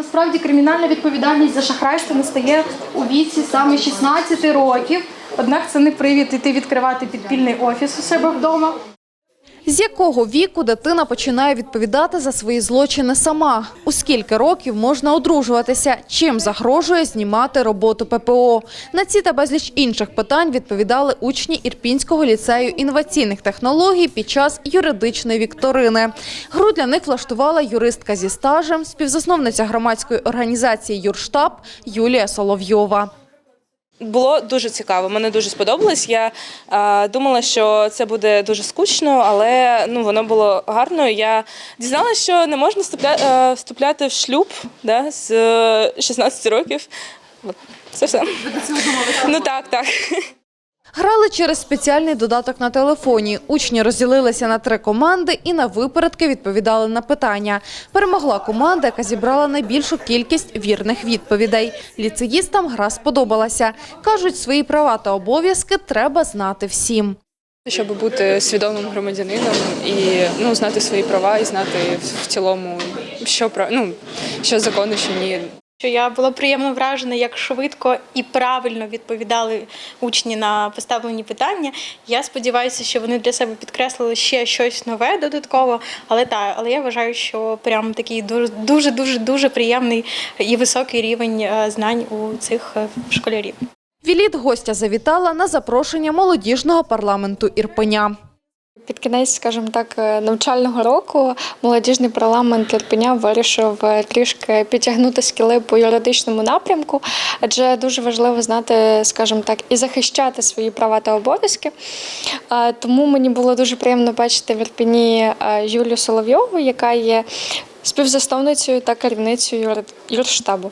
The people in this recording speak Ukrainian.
Насправді кримінальна відповідальність за шахрайство настає у віці саме 16 років. Однак це не привід іти відкривати підпільний офіс у себе вдома. З якого віку дитина починає відповідати за свої злочини сама? У скільки років можна одружуватися? Чим загрожує знімати роботу ППО? На ці та безліч інших питань відповідали учні Ірпінського ліцею інноваційних технологій під час юридичної вікторини. Гру для них влаштувала юристка зі стажем, співзасновниця громадської організації Юрштаб Юлія Соловйова. Було дуже цікаво, мене дуже сподобалось. Я е, думала, що це буде дуже скучно, але ну воно було гарно. Я дізналася, що не можна вступля, е, вступляти в шлюб да, з е, 16 років. Це все. Ну так, так. Грали через спеціальний додаток на телефоні. Учні розділилися на три команди і на випередки відповідали на питання. Перемогла команда, яка зібрала найбільшу кількість вірних відповідей. Ліцеїстам гра сподобалася. Кажуть, свої права та обов'язки треба знати всім. Щоб бути свідомим громадянином і ну знати свої права і знати в цілому, що ну що законно, що ні. Що я була приємно вражена, як швидко і правильно відповідали учні на поставлені питання. Я сподіваюся, що вони для себе підкреслили ще щось нове додатково. Але так, але я вважаю, що прям такий дуже дуже дуже приємний і високий рівень е, знань у цих е, школярів. Віліт гостя завітала на запрошення молодіжного парламенту Ірпеня. Під кінець, скажімо так, е, навчального року молодіжний парламент Ірпеня вирішив е, трішки підтягнути скіли по юридичному напрямку, адже дуже важливо знати, скажімо так, і захищати свої права та обов'язки. Тому мені було дуже приємно бачити в Ірпені е, Юлію Соловйову, яка є співзасновницею та керівницею юр- юрштабу.